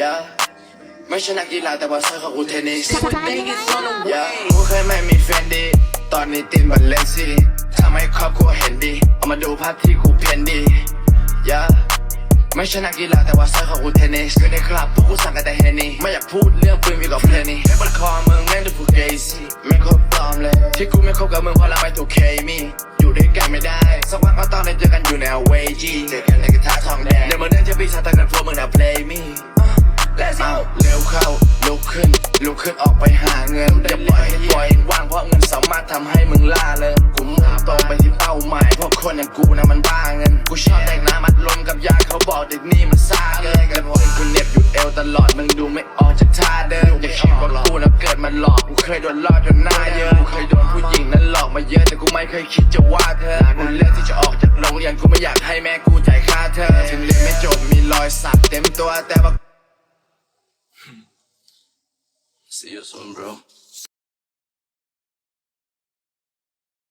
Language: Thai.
yeah ไม่ใช่นักกีฬาแต่ว่าเธอของกูเทนนิส Vegas on the อย่า way กูเคยไม่มีแฟนดี ตอนนี้ตินบัลเลนซีทำให้ครอบครัวเห็นดี เอามาดูภาพที่กูเพียนดีอย่าไม่ใช่นักกีฬาแต่ว่าเซอร์ของกูเทนนิสคือในคลับพวกกูสั่งกันแต่เฮนี่ไม่อยากพูดเรื่องปืนมีกับเพลงนี้บนคอมึงแม่งดูฟูเกซี่ไม่ครบปลอมเลย ที่กูไม่คบกับมึงเพราะเราไม่ถูกเคมีอยู่ด้วยกันไม่ได้สักวันก็ต้องได้เจอกันอยู่ในเวจีเจอกันในกระทะทองแดงเดี๋ยวมึงเดินจะปีศาจตะกันพวกมึงนะ play me ลุกขึ้นออกไปหาเงินอย่าปล่อยให้ปล่อยว่างเพราะเงินสามารถทำให้มึงล่าเลยกูมุ่งตรงไปที่เป้าหมายเพราะคนอย่างกูนะมันบ้าเงิน กูชอบแดกน้ำมัดลมกับยาเขาบอกเด็กนี่มันซ่าเกินแต่พอกูเน็บอยู่เอวตลอดมึงดูไม่ออกจากท่าเดินอย่าคิดว่ากูนะเกิดมาหลอกกูเคยโดนหลอกจนหน้าเยอะกูเคยโดนผู้หญิงนั้นหลอกมาเยอะแต่กูไม่เคยคิดจะว่าเธอกูเลือกที่จะออกจากโรงเรียนกูไม่อยากให้แม่กูจ่ายค่าเธอถึงเรียนไม่จบมีรอยสักเต็มตัวแต่ว่า See you soon, bro.